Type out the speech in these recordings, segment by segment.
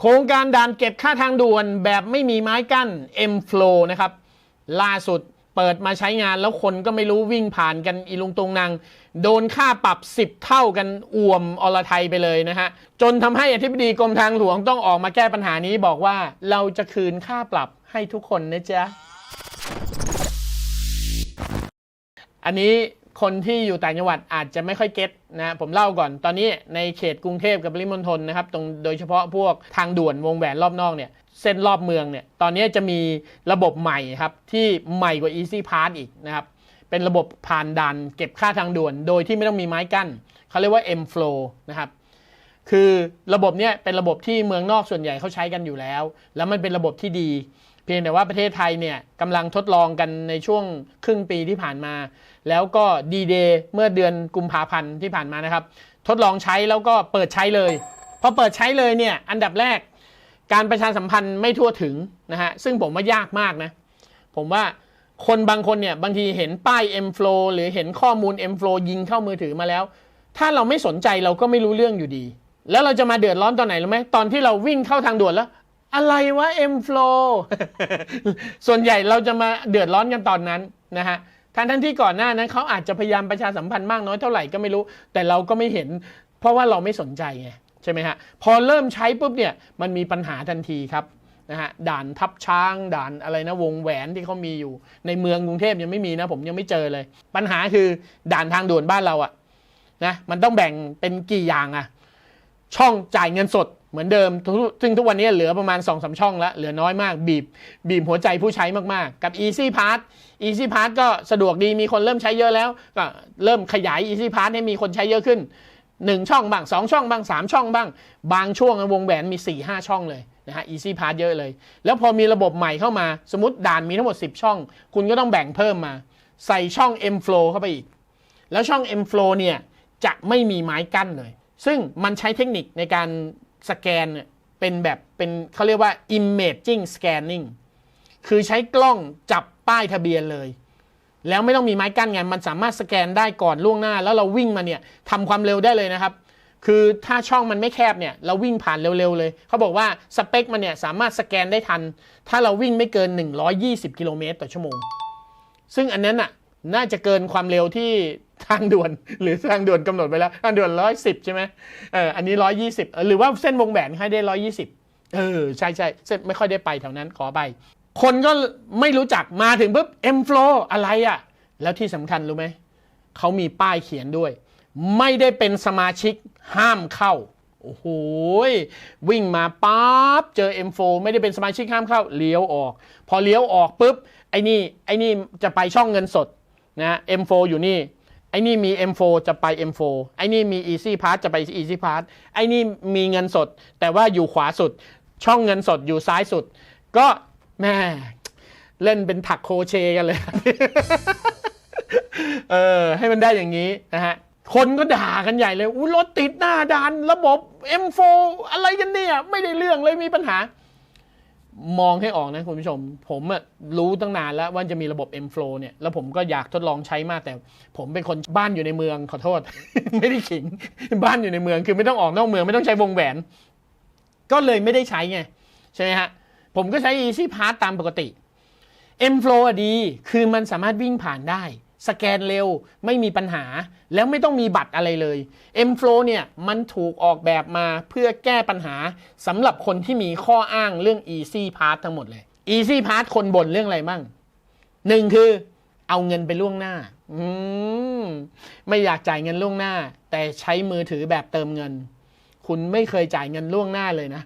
โครงการด่านเก็บค่าทางด่วนแบบไม่มีไม้กั้น M Flow นะครับ ล่าสุดเปิดมาใช้งานแล้วคนก็ไม่รู้วิ่งผ่านกันอีลุงตรงนางโดนค่าปรับ 10 เท่ากันอ่วมอรไทยไปเลยนะฮะ จนทำให้อธิบดีกรมทางหลวงต้องออกมาแก้ปัญหานี้บอกว่าเราจะคืนค่าปรับให้ทุกคนนะจ๊ะ อันนี้ คนที่อยู่ต่างจังหวัดอาจจะไม่ค่อยเก็ตนะผมเล่าก่อนตอนนี้ในเขตกรุงเทพกับปริมณฑลนะครับตรงโดยเฉพาะพวกทางด่วนวงแหวนรอบนอกเนี่ยเส้นรอบเมืองเนี่ยตอนนี้จะมีระบบใหม่ครับที่ใหม่กว่า Easy Pass อีกนะครับเป็นระบบผ่านด่านเก็บค่าทางด่วน โดยที่ไม่ต้องมีไม้กั้นเขาเรียกว่า M Flow นะครับคือระบบเนี้ยเป็นระบบที่เมืองนอกส่วนใหญ่เขาใช้กันอยู่แล้ว แล้วมันเป็นระบบที่ดี เพียงแต่ว่าประเทศไทยเนี่ยกำลังทดลองกันในช่วงครึ่งปีที่ผ่านมา แล้วก็ดีเดย์เมื่อเดือนกุมภาพันธ์ที่ผ่านมานะครับ ทดลองใช้แล้วก็เปิดใช้เลยพอเปิดใช้เลยเนี่ยอันดับแรก การประชาสัมพันธ์ไม่ทั่วถึงนะฮะซึ่งผมว่ายากมากนะผมว่าคนบางคนเนี่ยบางทีเห็นป้าย M Flow หรือเห็นข้อมูล M Flow ยิงเข้ามือถือมาแล้ว ถ้าเราไม่สนใจเราก็ไม่รู้เรื่องอยู่ดี แล้วเราจะมาเดือดร้อนตอนไหนรู้ไหมตอนที่เราวิ่งเข้าทางด่วนแล้ว อะไรวะ M Flow ส่วนใหญ่เราจะมาเดือดร้อนกันตอนนั้นนะฮะทั้งทั้งที่ก่อนหน้านั้นเขาอาจจะพยายามประชาสัมพันธ์มากน้อยเท่าไหร่ก็ไม่รู้ แต่เราก็ไม่เห็น เพราะว่าเราไม่สนใจไงใช่ไหมฮะพอเริ่มใช้ปุ๊บเนี่ยมันมีปัญหาทันทีครับนะฮะด่านทับช้างด่านอะไรนะวงแหวนที่เขามีอยู่ ในเมืองกรุงเทพยังไม่มีนะผมยังไม่เจอเลย ปัญหาคือด่านทางด่วนบ้านเราอะนะมันต้องแบ่งเป็นกี่อย่างอะช่องจ่ายเงินสด เหมือนเดิม ซึ่งทุกวันนี้เหลือประมาณ2อสช่องแล้วเหลือน้อยมาก บีบ บีบหัวใจผู้ใช้มาก ๆ กับ Easy Pass Easy Pass ก็สะดวกดีมีคนเริ่มใช้เยอะแล้ว ก็เริ่มขยาย Easy Pass ให้มีคนใช้เยอะขึ้น 1 ช่องบ้าง 2 ช่องบ้าง 3 ช่องบ้าง บางช่วงวงแหวนมี 4 5 ช่องเลยนะฮะ Easy Pass เยอะเลย แล้วพอมีระบบใหม่เข้ามา สมมติด่านมีทั้งหมด 10 ช่อง คุณก็ต้องแบ่งเพิ่มมา ใส่ช่อง M Flow เข้าไปอีก แล้วช่อง M Flow เนี่ยจะไม่มีไม้กั้นเลย ซึ่งมันใช้เทคนิคในการ สแกนเนี่ยเป็นแบบเป็นเขาเรียกว่า imaging scanning คือใช้กล้องจับป้ายทะเบียนเลย แล้วไม่ต้องมีไม้กั้นไงมันสามารถสแกนได้ก่อนล่วงหน้า แล้วเราวิ่งมาเนี่ยทำความเร็วได้เลยนะครับ คือถ้าช่องมันไม่แคบเนี่ยเราวิ่งผ่านเร็วๆเลย เขาบอกว่าสเปคมันเนี่ยสามารถสแกนได้ทัน ถ้าเราวิ่งไม่เกิน 120 กิโลเมตรต่อชั่วโมง ซึ่งอันนั้นน่ะน่าจะเกินความเร็วที่ ทางด่วนหรือทางด่วนกำหนดไปแล้วทางด่วนร้อยสิบใช่ไหมเอออันนี้ร้อยยี่สิบหรือว่าเส้นวงแหวนให้ได้ร้อยยี่สิบเออใช่ใช่เส้นไม่ค่อยได้ไปแถวนั้นขอไป คนก็ไม่รู้จักมาถึงปุ๊บ M Flow อะไรอะ่ะ แล้วที่สำคัญรู้ไหมเขามีป้ายเขียนด้วย ไม่ได้เป็นสมาชิกห้ามเข้าโอ้โหวิ่งมาปั๊บเจอ M4 ไม่ได้เป็นสมาชิกห้ามเข้าเลี้ยวออก พอเลี้ยวออกปุ๊บไอ้นี่ไอ้นี่จะไปช่องเงินสดนะ M4 อยู่นี่ ไอ้นี่มี M4 จะไป M4 ไอ้นี่มี Easy Pass จะไป Easy Pass ไอ้นี่มีเงินสด แต่ว่าอยู่ขวาสุด ช่องเงินสดอยู่ซ้ายสุด ก็แม่เล่นเป็นถักโคเชกันเลย เออ ให้มันได้อย่างนี้นะฮะ คนก็ด่ากันใหญ่เลย อู้รถติดหน้าด่านระบบ M4 อะไรกันเนี่ย ไม่ได้เรื่องเลยมีปัญหา มองให้ออกนะคุณผู้ชม ผมอะรู้ตั้งนานแล้วว่าจะมีระบบ M Flow เนี่ย แล้วผมก็อยากทดลองใช้มากแต่ ผมเป็นคนบ้านอยู่ในเมืองขอโทษ ไม่ได้ขิง บ้านอยู่ในเมืองคือไม่ต้องออกนอกเมืองไม่ต้องใช้วงแหวน ก็เลยไม่ได้ใช้ไง ใช่ไหมฮะ ผมก็ใช้ Easy Pass ตามปกติ M Flow อะดี คือมันสามารถวิ่งผ่านได้ สแกนเร็วไม่มีปัญหา แล้วไม่ต้องมีบัตรอะไรเลย M Flow เนี่ยมันถูกออกแบบมาเพื่อแก้ปัญหาสำหรับคนที่มีข้ออ้างเรื่อง Easy Pass ทั้งหมดเลย Easy Pass คนบ่นเรื่องอะไรมั่งหนึ่งคือเอาเงินไปล่วงหน้า อืม ไม่อยากจ่ายเงินล่วงหน้า แต่ใช้มือถือแบบเติมเงิน คุณไม่เคยจ่ายเงินล่วงหน้าเลยนะ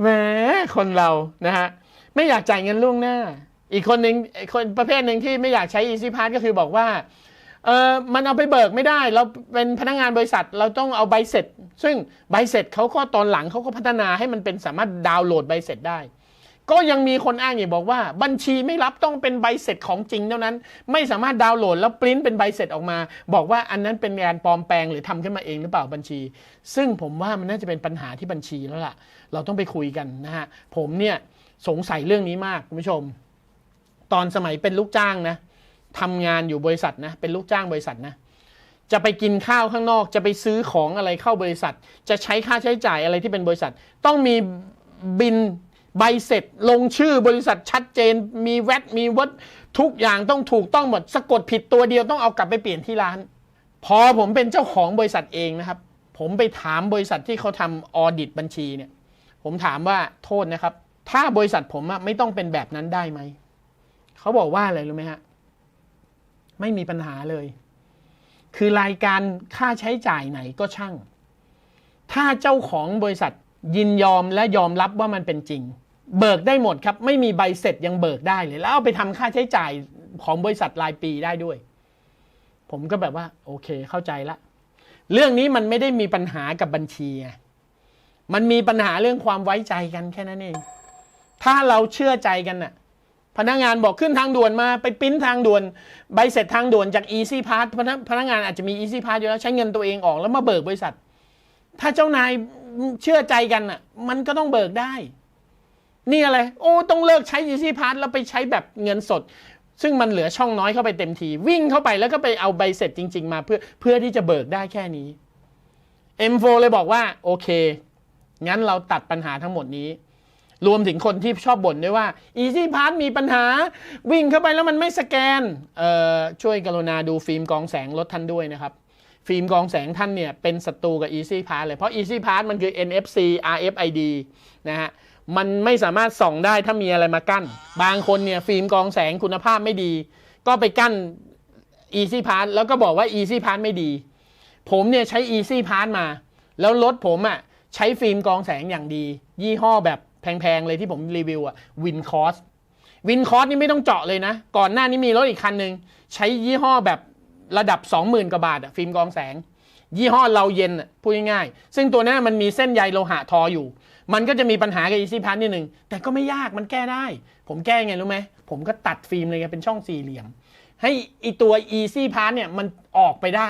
แหม คนเรานะฮะ ไม่อยากจ่ายเงินล่วงหน้า อีกคนหนึ่งคนประเภทหนึ่งที่ไม่อยากใช้ Easy Pass ก็คือบอกว่าเออมันเอาไปเบิกไม่ได้ เราเป็นพนักงานบริษัทเราต้องเอาใบเสร็จ ซึ่งใบเสร็จเขาก็ตอนหลังเขาก็พัฒนาให้มันเป็นสามารถดาวน์โหลดใบเสร็จได้ ก็ยังมีคนอ้างอีกบอกว่า บัญชีไม่รับต้องเป็นใบเสร็จของจริงเท่านั้น ไม่สามารถดาวน์โหลดแล้วปริ้นเป็นใบเสร็จออกมา บอกว่าอันนั้นเป็นการปลอมแปลงหรือทำขึ้นมาเองหรือเปล่าบัญชี ซึ่งผมว่ามันน่าจะเป็นปัญหาที่บัญชีแล้วล่ะ เราต้องไปคุยกันนะฮะผมเนี่ยสงสัยเรื่องนี้มากคุณผู้ชม ตอนสมัยเป็นลูกจ้างนะทำงานอยู่บริษัทนะเป็นลูกจ้างบริษัทนะจะไปกินข้าวข้างนอกจะไปซื้อของอะไรเข้าบริษัท จะใช้ค่าใช้จ่ายอะไรที่เป็นบริษัท ต้องมีบินใบเสร็จลงชื่อบริษัทชัดเจน มีแวดมีวัดทุกอย่างต้องถูกต้องหมดสะกดผิดตัวเดียวต้องเอากลับไปเปลี่ยนที่ร้าน พอผมเป็นเจ้าของบริษัทเองนะครับ ผมไปถามบริษัทที่เขาทำออดิตบัญชีเนี่ย ผมถามว่าโทษนะครับ ถ้าบริษัทผมอะไม่ต้องเป็นแบบนั้นได้ไหม เขาบอกว่าอะไรรู้ไหมฮะ ไม่มีปัญหาเลย คือรายการค่าใช้จ่ายไหนก็ช่าง ถ้าเจ้าของบริษัทยินยอมและยอมรับว่ามันเป็นจริง เบิกได้หมดครับ ไม่มีใบเสร็จยังเบิกได้เลย แล้วเอาไปทำค่าใช้จ่ายของบริษัทรายปีได้ด้วย ผมก็แบบว่าโอเคเข้าใจละ เรื่องนี้มันไม่ได้มีปัญหากับบัญชีไงมันมีปัญหาเรื่องความไว้ใจกันแค่นั้นเอง ถ้าเราเชื่อใจกันน่ะ พนักงานบอกขึ้นทางด่วนมาไปปิ้นทางด่วน ใบเสร็จทางด่วนจาก Easy Pass พนักพนักงานอาจจะมี Easy Pass อยู่แล้วใช้เงินตัวเองออกแล้วมาเบิกบริษัท ถ้าเจ้านายเชื่อใจกันน่ะ มันก็ต้องเบิกได้ นี่อะไร โอ้ต้องเลิกใช้ Easy Pass แล้วไปใช้แบบเงินสด ซึ่งมันเหลือช่องน้อยเข้าไปเต็มที วิ่งเข้าไปแล้วก็ไปเอาใบเสร็จจริง ๆ มาเพื่อเพื่อที่จะเบิกได้แค่นี้ M4 เลยบอกว่าโอเคงั้นเราตัดปัญหาทั้งหมดนี้ รวมถึงคนที่ชอบบ่นด้วยว่า Easy Pass มีปัญหาวิ่งเข้าไปแล้วมันไม่สแกนเอ่อช่วยกรุณาดูฟิล์มกองแสงรถท่านด้วยนะครับ ฟิล์มกองแสงท่านเนี่ยเป็นศัตรูกับ Easy Pass เลยเพราะ Easy Pass มันคือ NFC RFID นะฮะมันไม่สามารถส่องได้ถ้ามีอะไรมากั้น บางคนเนี่ยฟิล์มกองแสงคุณภาพไม่ดี ก็ไปกั้น Easy Pass แล้วก็บอกว่า Easy Pass ไม่ดี ผมเนี่ยใช้ Easy Pass มา แล้วรถผมอะ่ะใช้ฟิล์มกองแสงอย่างดี ยี่ห้อแบบ แพงๆเลยที่ผมรีวิวอะ่ะวินคอสวินคอสนี่ไม่ต้องเจาะเลยนะ ก่อนหน้านี้มีรถอีกคันหนึ่งใช้ยี่ห้อแบบระดับ 20,000 กว่าบาทอะฟิล์มกองแสง ยี่ห้อเราเย็นอะพูดง่ายๆ ซึ่งตัวนั้มันมีเส้นใยโลหะทออยู่ มันก็จะมีปัญหากับ Easy Pass นิดนึงแต่ก็ไม่ยากมันแก้ได้ ผมแก้ไงรู้ไหมผมก็ตัดฟิล์มเลยเป็นช่องสี่เหลี่ยม ให้อีตัว Easy Pass เนี่ยมันออกไปได้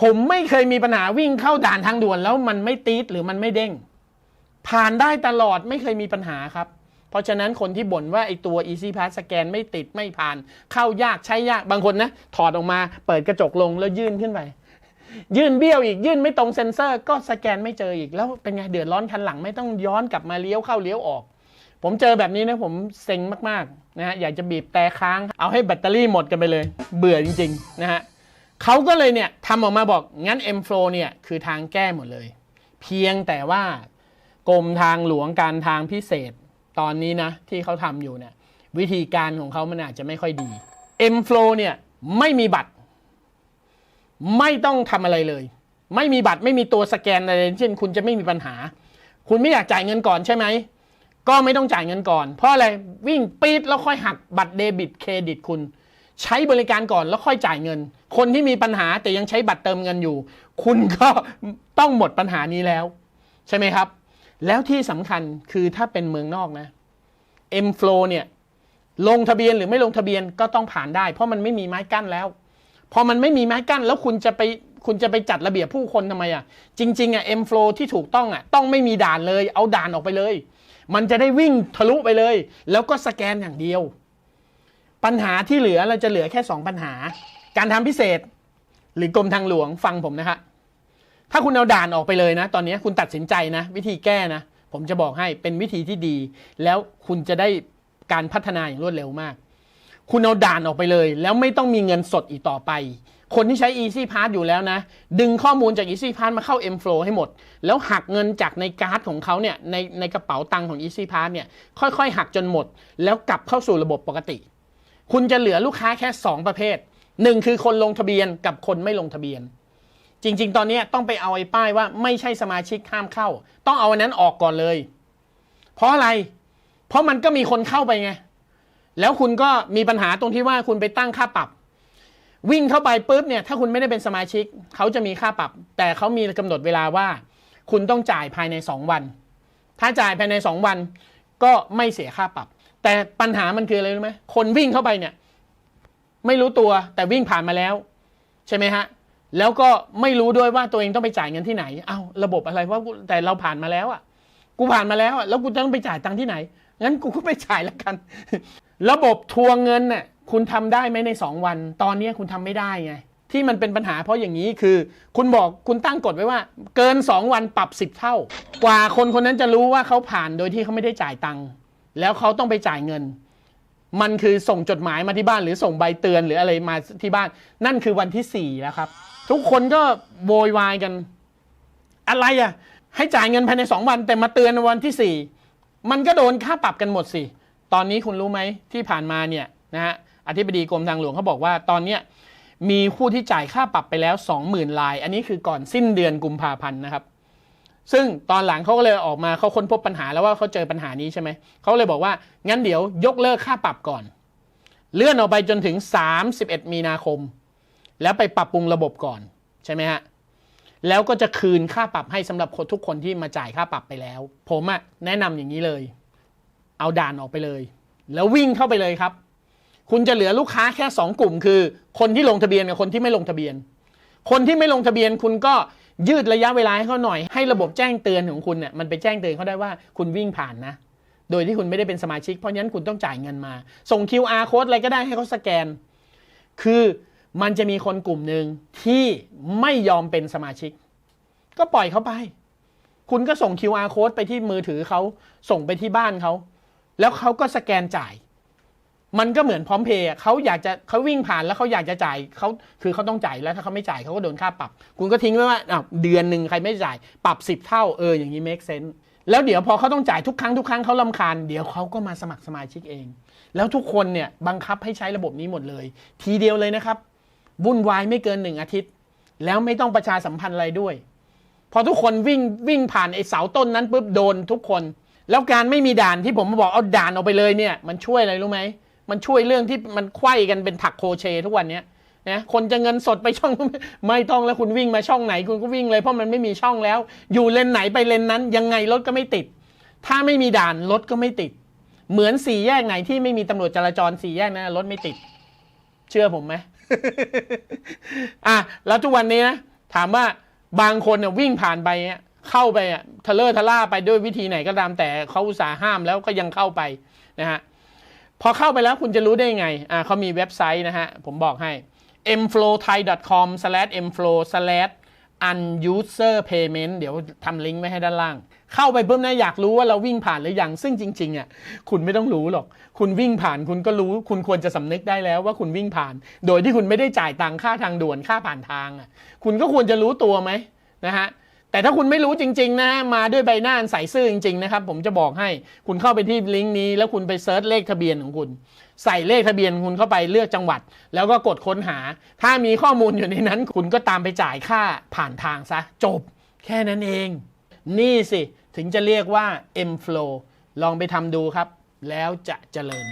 ผมไม่เคยมีปัญหาวิ่งเข้าด่านทางด่วนแล้วมันไม่ตีดหรือมันไม่เด้ง ผ่านได้ตลอดไม่เคยมีปัญหาครับ เพราะฉะนั้นคนที่บ่นว่าไอตัว Easy Pass สแกนไม่ติดไม่ผ่าน เข้ายากใช้ยากบางคนนะ ถอดออกมาเปิดกระจกลงแล้วยื่นขึ้นไปยื่นเบี้ยวอีกยื่นไม่ตรงเซ็นเซอร์ ก็สแกนไม่เจออีกแล้วเป็นไงเดือดร้อนคันหลังไม่ต้องย้อนกลับมาเลี้ยวเข้าเลี้ยวออก ผมเจอแบบนี้นะผมเซ็งมากๆนะฮะอยากจะบีบแต่ค้างเอาให้แบตเตอรี่หมดกันไปเลย เบื่อจริงๆนะฮะเขาก็เลยเนี่ยทำออกมาบอกงั้น M Flow เนี่ยคือทางแก้หมดเลย เพียงแต่ว่า กรมทางหลวงการทางพิเศษ ตอนนี้นะที่เขาทำอยู่เนี่ยวิธีการของเขามันอาจจะไม่ค่อยดี M Flow เนี่ยไม่มีบัตร ไม่ต้องทำอะไรเลย ไม่มีบัตรไม่มีตัวสแกนอะไรเช่น คุณจะไม่มีปัญหา คุณไม่อยากจ่ายเงินก่อนใช่ไหมก็ไม่ต้องจ่ายเงินก่อน เพราะอะไรวิ่งปีดแล้วค่อยหักบัตรเดบิตเครดิตคุณ ใช้บริการก่อนแล้วค่อยจ่ายเงิน คนที่มีปัญหาแต่ยังใช้บัตรเติมเงินอยู่ คุณก็ต้องหมดปัญหานี้แล้ว ใช่ไหมครับ แล้วที่สำคัญคือถ้าเป็นเมืองนอกนะ M Flow เนี่ยลงทะเบียนหรือไม่ลงทะเบียนก็ต้องผ่านได้ เพราะมันไม่มีไม้กั้นแล้ว พอมันไม่มีไม้กั้นแล้วคุณจะไปคุณจะไปจัดระเบียบผู้คนทำไมอะ จริง ๆอะ M Flow ที่ถูกต้องอะต้องไม่มีด่านเลย เอาด่านออกไปเลย มันจะได้วิ่งทะลุไปเลย แล้วก็สแกนอย่างเดียว ปัญหาที่เหลือเราจะเหลือแค่ 2 ปัญหา การทำพิเศษ หรือกรมทางหลวงฟังผมนะฮะ ถ้าคุณเอาด่านออกไปเลยนะ ตอนนี้คุณตัดสินใจนะ วิธีแก้นะ ผมจะบอกให้เป็นวิธีที่ดี แล้วคุณจะได้การพัฒนาอย่างรวดเร็วมาก คุณเอาด่านออกไปเลย แล้วไม่ต้องมีเงินสดอีกต่อไป คนที่ใช้ Easy Pass อยู่แล้วนะ ดึงข้อมูลจาก Easy Pass มาเข้า M Flow ให้หมด แล้วหักเงินจากในการ์ดของเขาเนี่ยในในกระเป๋าตังค์ของ Easy Pass เนี่ยค่อยๆ หักจนหมด แล้วกลับเข้าสู่ระบบปกติ คุณจะเหลือลูกค้าแค่ 2 ประเภทหนึ่งคือคนลงทะเบียนกับคนไม่ลงทะเบียน จริง ๆ ตอนนี้ต้องไปเอาไอ้ป้ายว่าไม่ใช่สมาชิกห้ามเข้า ต้องเอาอันนั้นออกก่อนเลย เพราะอะไร เพราะมันก็มีคนเข้าไปไง แล้วคุณก็มีปัญหาตรงที่ว่าคุณไปตั้งค่าปรับ วิ่งเข้าไปปุ๊บเนี่ยถ้าคุณไม่ได้เป็นสมาชิกเขาจะมีค่าปรับ แต่เขามีกำหนดเวลาว่า คุณต้องจ่ายภายใน 2 วัน ถ้าจ่ายภายใน 2 วัน ก็ไม่เสียค่าปรับ แต่ปัญหามันคืออะไรรู้ไหมคนวิ่งเข้าไปเนี่ย ไม่รู้ตัวแต่วิ่งผ่านมาแล้ว ใช่ไหมฮะ แล้วก็ไม่รู้ด้วยว่าตัวเองต้องไปจ่ายเงินที่ไหน เอ้าระบบอะไรว่าแต่เราผ่านมาแล้วอะ กูผ่านมาแล้วอะแล้วกูจะต้องไปจ่ายตังค์ที่ไหน งั้นกูก็ไปจ่ายแล้วกัน ระบบทวงเงินน่ะคุณทำได้ไหมในสองวัน ตอนนี้คุณทำไม่ได้ไง ที่มันเป็นปัญหาเพราะอย่างนี้คือ คุณบอกคุณตั้งกฎไว้ว่า เกิน 2 วันปรับ 10 เท่า กว่าคนคนนั้นจะรู้ว่าเขาผ่านโดยที่เขาไม่ได้จ่ายตังค์แล้วเขาต้องไปจ่ายเงิน มันคือส่งจดหมายมาที่บ้านหรือส่งใบเตือนหรืออะไรมาที่บ้าน นั่นคือวันที่4แล้วครับ ทุกคนก็โวยวายกัน อะไรอะ ให้จ่ายเงินภายใน2วัน แต่มาเตือนวันที่4มันก็โดนค่าปรับกันหมดสิ ตอนนี้คุณรู้ไหมที่ผ่านมาเนี่ยนะฮะอธิบดีกรมทางหลวงเขาบอกว่าตอนเนี้ยมีผู้ที่จ่ายค่าปรับไปแล้ว 20,000ราย อันนี้คือก่อนสิ้นเดือนกุมภาพันธ์นะครับ ซึ่งตอนหลังเขาก็เลยออกมาเขาค้นพบปัญหาแล้วว่าเขาเจอปัญหานี้ใช่ไหม เขาเลยบอกว่า งั้นเดี๋ยวยกเลิกค่าปรับก่อน เลื่อนออกไปจนถึง 31 มีนาคม แล้วไปปรับปรุงระบบก่อนใช่ไหมฮะแล้วก็จะคืนค่าปรับให้สำหรับคนทุกคนที่มาจ่ายค่าปรับไปแล้ว ผมอะแนะนำอย่างนี้เลย เอาด่านออกไปเลย แล้ววิ่งเข้าไปเลยครับ คุณจะเหลือลูกค้าแค่ 2 กลุ่ม คือ คนที่ลงทะเบียนกับคนที่ไม่ลงทะเบียน คนที่ไม่ลงทะเบียนคุณก็ยืดระยะเวลาให้เขาหน่อยให้ระบบแจ้งเตือนของคุณเนี่ยมันไปแจ้งเตือนเขาได้ว่าคุณวิ่งผ่านนะ โดยที่คุณไม่ได้เป็นสมาชิกเพราะฉะนั้นคุณต้องจ่ายเงินมา ส่ง QR code อะไรก็ได้ให้เขาสแกน คือ มันจะมีคนกลุ่มหนึ่งที่ไม่ยอมเป็นสมาชิก ก็ปล่อยเขาไป คุณก็ส่ง QR code ไปที่มือถือเขาส่งไปที่บ้านเขา แล้วเขาก็สแกนจ่าย มันก็เหมือนพร้อมเพย์เขาอยากจะเขาวิ่งผ่านแล้วเขาอยากจะจ่ายเขาคือเขาต้องจ่ายแล้วถ้าเขาไม่จ่ายเขาก็โดนค่าปรับ คุณก็ทิ้งไว้ว่าเดือนหนึ่งใครไม่จ่าย ปรับสิบเท่าเอออย่างนี้ make sense แล้วเดี๋ยวพอเขาต้องจ่ายทุกครั้งทุกครั้งเขาลำคาญเดี๋ยวเขาก็มาสมัครสมาชิกเอง แล้วทุกคนเนี่ยบังคับให้ใช้ระบบนี้หมดเลย ทีเดียวเลยนะครับ วุ่นวายไม่เกินหนึ่งอาทิตย์ แล้วไม่ต้องประชาสัมพันธ์อะไรด้วย พอทุกคนวิ่งวิ่งผ่านไอ้เสาต้นนั้นปุ๊บโดนทุกคน แล้วการไม่มีด่านที่ผมมาบอกเอาด่านออกไปเลยเนี่ย มันช่วยอะไรรู้ไหมมันช่วยเรื่องที่มันไขว้กันเป็นถักโคเชทุกวันเนี้ยนะคนจะเงินสดไปช่องไม่ต้องแล้วคุณวิ่งมาช่องไหนคุณก็วิ่งเลยเพราะมันไม่มีช่องแล้ว อยู่เลนไหนไปเลนนั้น ยังไงรถก็ไม่ติด ถ้าไม่มีด่านรถก็ไม่ติด เหมือนสี่แยกไหนที่ไม่มีตำรวจจราจรสี่แยกนั้นรถไม่ติด เชื่อผมไหม อะแล้วทุกวันนี้นะถามว่าบางคนเนี่ยวิ่งผ่านไปเนี่ยเข้าไปอะทะเลอร์ทะล่าไปด้วยวิธีไหนก็ตามแต่เขาอุตส่าห์ห้ามแล้วก็ยังเข้าไปนะฮะพอเข้าไปแล้วคุณจะรู้ได้ไงอ่าเขามีเว็บไซต์นะฮะ ผมบอกให้ mflowthai.com/mflow/ unuser payment เดี๋ยวทำลิงก์ไว้ให้ด้านล่าง เข้าไปเพิ่มนะอยากรู้ว่าเราวิ่งผ่านหรือยัง ซึ่งจริงๆอะคุณไม่ต้องรู้หรอก คุณวิ่งผ่านคุณก็รู้ คุณควรจะสำนึกได้แล้วว่าคุณวิ่งผ่าน โดยที่คุณไม่ได้จ่ายตังค่าทางด่วนค่าผ่านทางอะคุณก็ควรจะรู้ตัวไหมนะฮะ แต่ถ้าคุณไม่รู้จริง ๆ นะ มาด้วยใบหน้าใสซื่อจริง ๆ นะครับ ผมจะบอกให้คุณเข้าไปที่ลิงก์นี้ แล้วคุณไปเซิร์ชเลขทะเบียนของคุณ ใส่เลขทะเบียนคุณเข้าไปเลือกจังหวัด แล้วก็กดค้นหา ถ้ามีข้อมูลอยู่ในนั้น คุณก็ตามไปจ่ายค่าผ่านทางซะ จบ แค่นั้นเอง นี่สิ ถึงจะเรียกว่า M Flow ลองไปทำดูครับ แล้วจะเจริญ